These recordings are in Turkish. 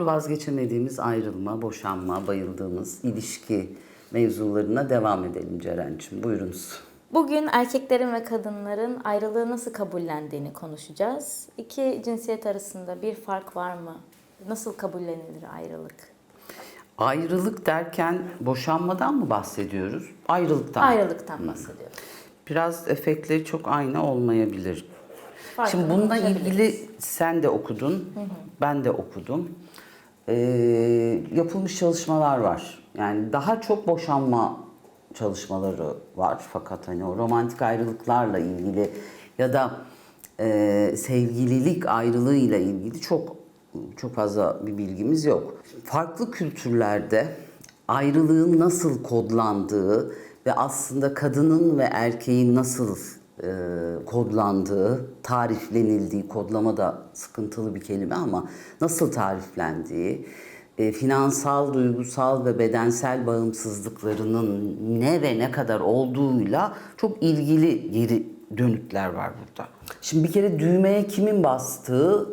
türlü vazgeçemediğimiz ayrılma, boşanma, bayıldığımız ilişki mevzularına devam edelim Ceren'cim. Buyurunuz. Bugün erkeklerin ve kadınların ayrılığı nasıl kabullendiğini konuşacağız. İki cinsiyet arasında bir fark var mı? Nasıl kabullenilir ayrılık? Ayrılık derken boşanmadan mı bahsediyoruz? Ayrılıktan. Ayrılıktan bahsediyoruz. Biraz efektleri çok aynı olmayabilir. Farkını Şimdi bununla ilgili sen de okudun, ben de okudum. Ee, yapılmış çalışmalar var. Yani daha çok boşanma çalışmaları var. Fakat hani o romantik ayrılıklarla ilgili ya da e, sevgililik ayrılığıyla ilgili çok çok fazla bir bilgimiz yok. Farklı kültürlerde ayrılığın nasıl kodlandığı ve aslında kadının ve erkeğin nasıl e, kodlandığı, tariflenildiği, kodlama da sıkıntılı bir kelime ama nasıl tariflendiği, e, finansal, duygusal ve bedensel bağımsızlıklarının ne ve ne kadar olduğuyla çok ilgili geri dönütler var burada. Şimdi bir kere düğmeye kimin bastığı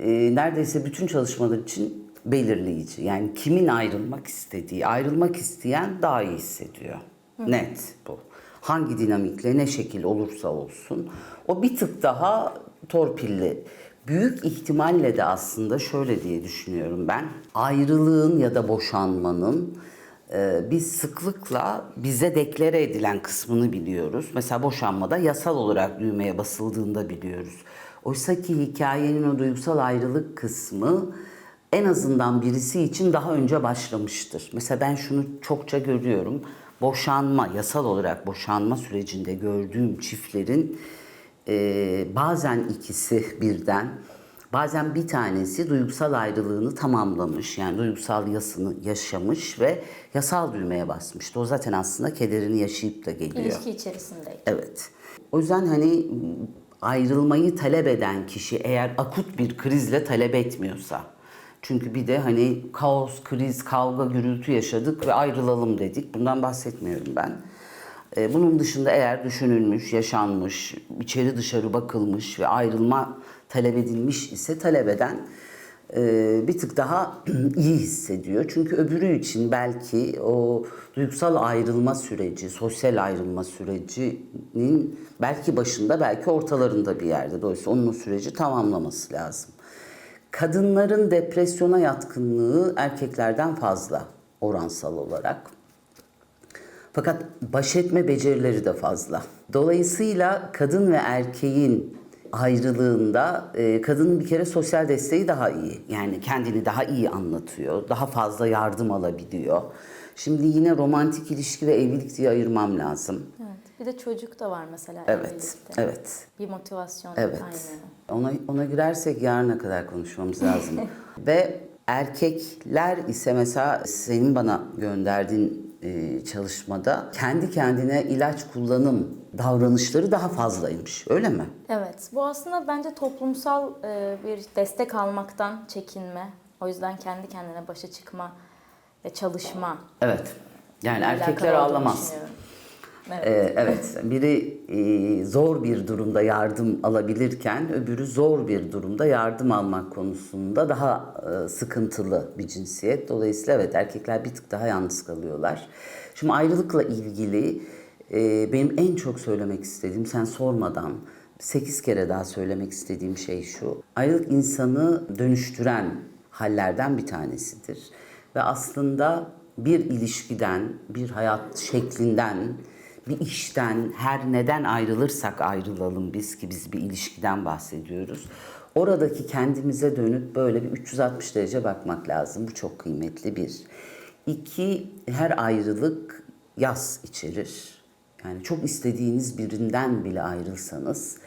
e, neredeyse bütün çalışmalar için belirleyici. Yani kimin ayrılmak istediği, ayrılmak isteyen daha iyi hissediyor. Net bu. Hangi dinamikle ne şekil olursa olsun. O bir tık daha torpilli. Büyük ihtimalle de aslında şöyle diye düşünüyorum ben. Ayrılığın ya da boşanmanın e, biz sıklıkla bize deklare edilen kısmını biliyoruz. Mesela boşanmada yasal olarak düğmeye basıldığında biliyoruz. Oysa ki hikayenin o duygusal ayrılık kısmı en azından birisi için daha önce başlamıştır. Mesela ben şunu çokça görüyorum. Boşanma, yasal olarak boşanma sürecinde gördüğüm çiftlerin e, bazen ikisi birden, bazen bir tanesi duygusal ayrılığını tamamlamış. Yani duygusal yasını yaşamış ve yasal düğmeye basmıştı. O zaten aslında kederini yaşayıp da geliyor. İlişki içerisindeyken. Evet. O yüzden hani ayrılmayı talep eden kişi eğer akut bir krizle talep etmiyorsa çünkü bir de hani kaos, kriz, kavga, gürültü yaşadık ve ayrılalım dedik. Bundan bahsetmiyorum ben. Ee, Bunun dışında eğer düşünülmüş, yaşanmış, içeri dışarı bakılmış ve ayrılma talep edilmiş ise talep eden e, bir tık daha iyi hissediyor. Çünkü öbürü için belki o duygusal ayrılma süreci, sosyal ayrılma sürecinin belki başında belki ortalarında bir yerde. Dolayısıyla onun o süreci tamamlaması lazım. Kadınların depresyona yatkınlığı erkeklerden fazla oransal olarak. Fakat baş etme becerileri de fazla. Dolayısıyla kadın ve erkeğin ayrılığında e, kadının bir kere sosyal desteği daha iyi. Yani kendini daha iyi anlatıyor, daha fazla yardım alabiliyor. Şimdi yine romantik ilişki ve evlilik diye ayırmam lazım. Bir de çocuk da var mesela Evet, evlilikte. evet. Bir motivasyon Evet. kaynağı. Ona ona girersek yarına kadar konuşmamız lazım. Ve erkekler ise mesela senin bana gönderdiğin e, çalışmada kendi kendine ilaç kullanım davranışları daha fazlaymış. Öyle mi? Evet, bu aslında bence toplumsal e, bir destek almaktan çekinme. O yüzden kendi kendine başa çıkma ve çalışma. Evet. Yani erkekler ağlamaz. Evet. Ee, evet, biri e, zor bir durumda yardım alabilirken öbürü zor bir durumda yardım almak konusunda daha e, sıkıntılı bir cinsiyet. Dolayısıyla evet erkekler bir tık daha yalnız kalıyorlar. Şimdi ayrılıkla ilgili e, benim en çok söylemek istediğim sen sormadan sekiz kere daha söylemek istediğim şey şu. Ayrılık insanı dönüştüren hallerden bir tanesidir. Ve aslında bir ilişkiden, bir hayat şeklinden, bir işten her neden ayrılırsak ayrılalım biz ki biz bir ilişkiden bahsediyoruz. Oradaki kendimize dönüp böyle bir 360 derece bakmak lazım. Bu çok kıymetli bir. İki, her ayrılık yas içerir. Yani çok istediğiniz birinden bile ayrılsanız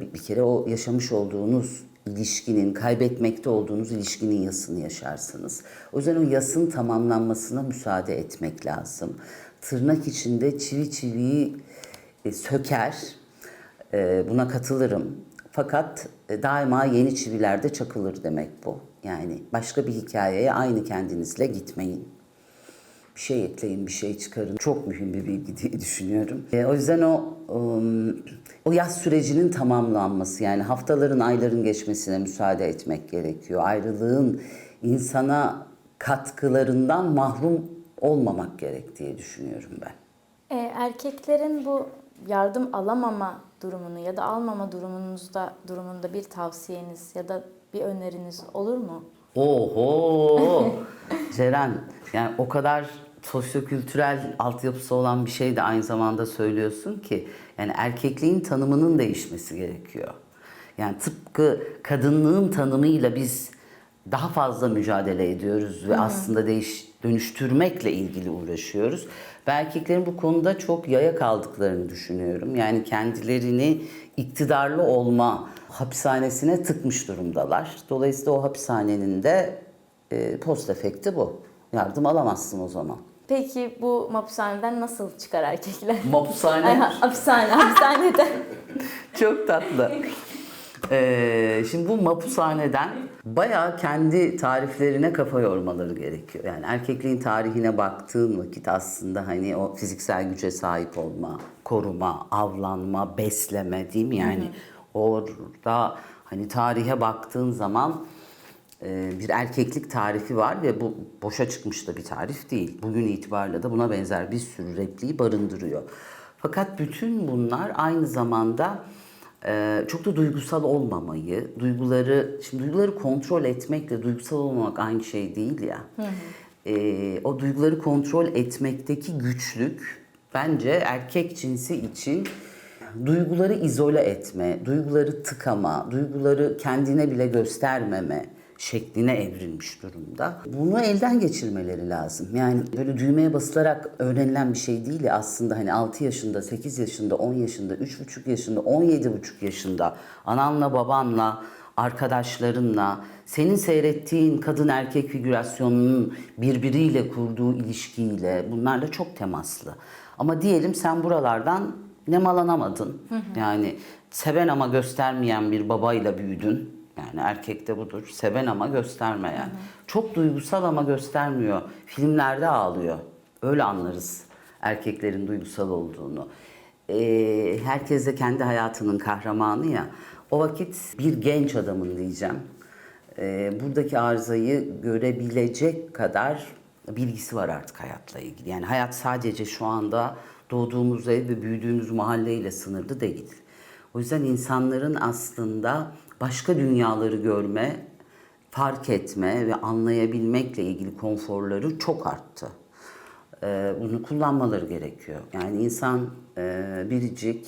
bir kere o yaşamış olduğunuz ilişkinin, kaybetmekte olduğunuz ilişkinin yasını yaşarsınız. O yüzden o yasın tamamlanmasına müsaade etmek lazım. Tırnak içinde çivi çiviyi e, söker, e, buna katılırım. Fakat e, daima yeni çivilerde çakılır demek bu. Yani başka bir hikayeye aynı kendinizle gitmeyin bir şey ekleyin, bir şey çıkarın. Çok mühim bir bilgi diye düşünüyorum. E, o yüzden o o yaz sürecinin tamamlanması yani haftaların ayların geçmesine müsaade etmek gerekiyor. Ayrılığın insana katkılarından mahrum olmamak gerektiği düşünüyorum ben. E, erkeklerin bu yardım alamama durumunu ya da almama durumunuzda durumunda bir tavsiyeniz ya da bir öneriniz olur mu? Oho! Ceren yani o kadar sosyokültürel altyapısı olan bir şey de aynı zamanda söylüyorsun ki yani erkekliğin tanımının değişmesi gerekiyor. Yani tıpkı kadınlığın tanımıyla biz daha fazla mücadele ediyoruz ve aslında değiş dönüştürmekle ilgili uğraşıyoruz. Ve erkeklerin bu konuda çok yaya kaldıklarını düşünüyorum. Yani kendilerini iktidarlı olma hapishanesine tıkmış durumdalar. Dolayısıyla o hapishanenin de e, post efekti bu. Yardım alamazsın o zaman. Peki bu hapishaneden nasıl çıkar erkekler? Mapushane. Ay, hapishane, hapishanede. Çok tatlı. Ee, şimdi bu mapushaneden bayağı kendi tariflerine kafa yormaları gerekiyor. Yani erkekliğin tarihine baktığın vakit aslında hani o fiziksel güce sahip olma, koruma, avlanma, besleme değil mi? Yani orada hani tarihe baktığın zaman e, bir erkeklik tarifi var ve bu boşa çıkmış da bir tarif değil. Bugün itibariyle de buna benzer bir sürü repliği barındırıyor. Fakat bütün bunlar aynı zamanda e, çok da duygusal olmamayı, duyguları, şimdi duyguları kontrol etmekle duygusal olmamak aynı şey değil ya. E, o duyguları kontrol etmekteki güçlük bence erkek cinsi için duyguları izole etme, duyguları tıkama, duyguları kendine bile göstermeme şekline evrilmiş durumda. Bunu elden geçirmeleri lazım. Yani böyle düğmeye basılarak öğrenilen bir şey değil aslında hani 6 yaşında, 8 yaşında, 10 yaşında, 3,5 yaşında, 17,5 yaşında ananla babanla arkadaşlarınla, senin seyrettiğin kadın erkek figürasyonunun birbiriyle kurduğu ilişkiyle bunlarla çok temaslı. Ama diyelim sen buralardan nemalanamadın. Yani seven ama göstermeyen bir babayla büyüdün. Yani erkekte budur. Seven ama göstermeyen. Çok duygusal ama göstermiyor. Filmlerde ağlıyor. Öyle anlarız erkeklerin duygusal olduğunu. Ee, herkes de kendi hayatının kahramanı ya. O vakit bir genç adamın diyeceğim. Ee, buradaki arızayı görebilecek kadar bilgisi var artık hayatla ilgili. Yani hayat sadece şu anda doğduğumuz ev ve büyüdüğümüz mahalleyle sınırlı değil. O yüzden insanların aslında başka dünyaları görme, fark etme ve anlayabilmekle ilgili konforları çok arttı. Ee, bunu kullanmaları gerekiyor. Yani insan e, biricik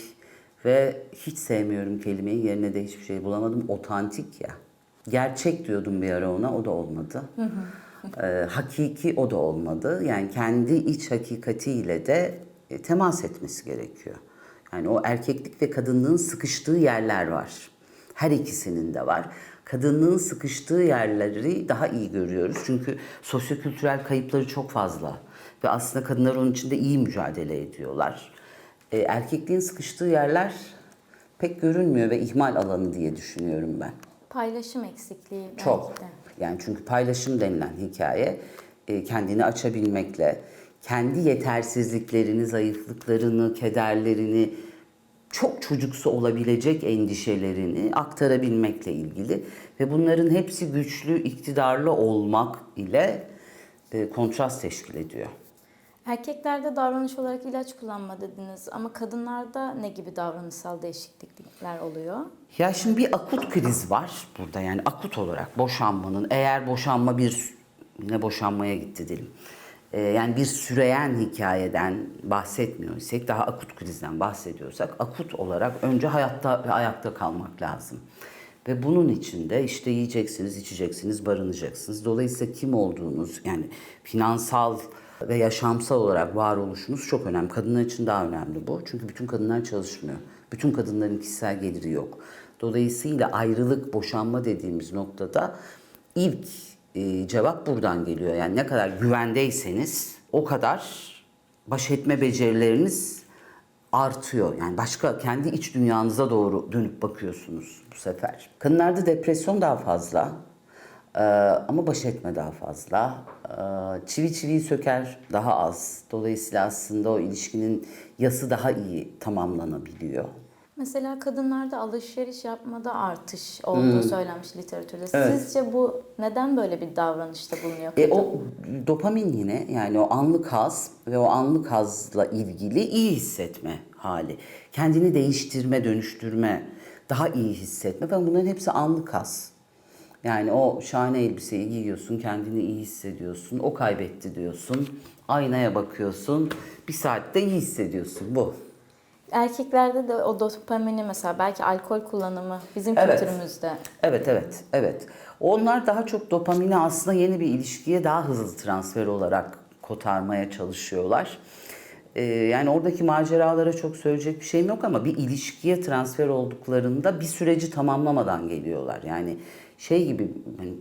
ve hiç sevmiyorum kelimeyi yerine de hiçbir şey bulamadım. Otantik ya. Gerçek diyordum bir ara ona o da olmadı. Ee, hakiki o da olmadı. Yani kendi iç hakikatiyle de temas etmesi gerekiyor. Yani o erkeklik ve kadınlığın sıkıştığı yerler var. Her ikisinin de var. Kadınlığın sıkıştığı yerleri daha iyi görüyoruz. Çünkü sosyokültürel kayıpları çok fazla. Ve aslında kadınlar onun içinde iyi mücadele ediyorlar. E, erkekliğin sıkıştığı yerler pek görünmüyor ve ihmal alanı diye düşünüyorum ben. Paylaşım eksikliği belki Çok. de. Yani çünkü paylaşım denilen hikaye e, kendini açabilmekle, kendi yetersizliklerini, zayıflıklarını, kederlerini, çok çocuksu olabilecek endişelerini aktarabilmekle ilgili ve bunların hepsi güçlü, iktidarlı olmak ile e, kontrast teşkil ediyor. Erkeklerde davranış olarak ilaç kullanma dediniz ama kadınlarda ne gibi davranışsal değişiklikler oluyor? Ya şimdi bir akut kriz var burada yani akut olarak boşanmanın eğer boşanma bir ne boşanmaya gitti diyelim. Ee, yani bir süreyen hikayeden bahsetmiyorsak daha akut krizden bahsediyorsak akut olarak önce hayatta ve ayakta kalmak lazım. Ve bunun için de işte yiyeceksiniz, içeceksiniz, barınacaksınız. Dolayısıyla kim olduğunuz yani finansal ve yaşamsal olarak varoluşunuz çok önemli. Kadınlar için daha önemli bu. Çünkü bütün kadınlar çalışmıyor. Bütün kadınların kişisel geliri yok. Dolayısıyla ayrılık, boşanma dediğimiz noktada ilk e, cevap buradan geliyor. Yani ne kadar güvendeyseniz o kadar baş etme becerileriniz artıyor. Yani başka kendi iç dünyanıza doğru dönüp bakıyorsunuz bu sefer. Kadınlarda depresyon daha fazla. Ee, ama baş etme daha fazla. Ee, çivi çiviyi söker daha az. Dolayısıyla aslında o ilişkinin yası daha iyi tamamlanabiliyor. Mesela kadınlarda alışveriş yapmada artış olduğu söylenmiş literatürde. Hmm. Evet. Sizce bu neden böyle bir davranışta bulunuyor E, o dopamin yine yani o anlık haz ve o anlık hazla ilgili iyi hissetme hali. Kendini değiştirme, dönüştürme, daha iyi hissetme ve bunların hepsi anlık haz. Yani o şahane elbiseyi giyiyorsun, kendini iyi hissediyorsun, o kaybetti diyorsun, aynaya bakıyorsun, bir saatte iyi hissediyorsun bu. Erkeklerde de o dopamini mesela belki alkol kullanımı bizim Evet. kültürümüzde Evet, evet, evet. Onlar daha çok dopamini aslında yeni bir ilişkiye daha hızlı transfer olarak kotarmaya çalışıyorlar. Ee, yani oradaki maceralara çok söyleyecek bir şeyim yok ama bir ilişkiye transfer olduklarında bir süreci tamamlamadan geliyorlar. Yani şey gibi hani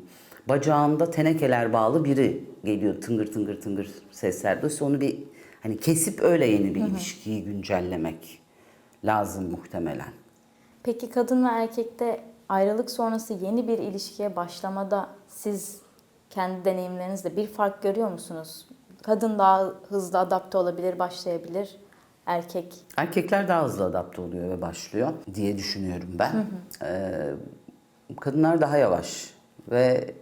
bacağında tenekeler bağlı biri geliyor tıngır tıngır tıngır sesler. Dolayısıyla onu bir hani kesip öyle yeni bir ilişkiyi güncellemek lazım muhtemelen. Peki kadın ve erkekte ayrılık sonrası yeni bir ilişkiye başlamada siz kendi deneyimlerinizde bir fark görüyor musunuz? Kadın daha hızlı adapte olabilir, başlayabilir. Erkek Erkekler daha hızlı adapte oluyor ve başlıyor diye düşünüyorum ben. Ee, kadınlar daha yavaş ve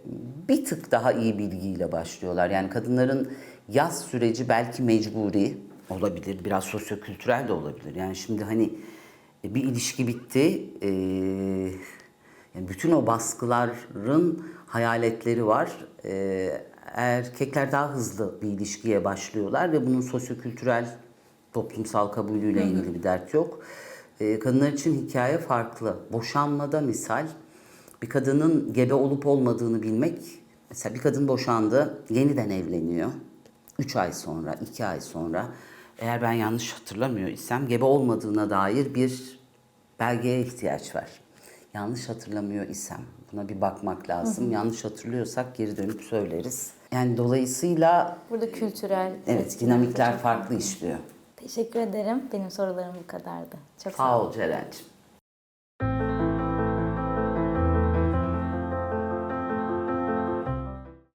bir tık daha iyi bilgiyle başlıyorlar. Yani kadınların yaz süreci belki mecburi olabilir, biraz sosyokültürel de olabilir. Yani şimdi hani e, bir ilişki bitti, ee, yani bütün o baskıların hayaletleri var. Ee, erkekler daha hızlı bir ilişkiye başlıyorlar ve bunun sosyokültürel toplumsal kabulüyle ilgili bir dert yok. Ee, kadınlar için hikaye farklı. Boşanmada misal bir kadının gebe olup olmadığını bilmek. Mesela bir kadın boşandı, yeniden evleniyor. 3 ay sonra, 2 ay sonra eğer ben yanlış hatırlamıyor isem gebe olmadığına dair bir belgeye ihtiyaç var. Yanlış hatırlamıyor isem buna bir bakmak lazım. Yanlış hatırlıyorsak geri dönüp söyleriz. Yani dolayısıyla burada kültürel evet dinamikler farklı işliyor. Teşekkür ederim. Benim sorularım bu kadardı. Çok sağ Sağ ol Ceren'cim.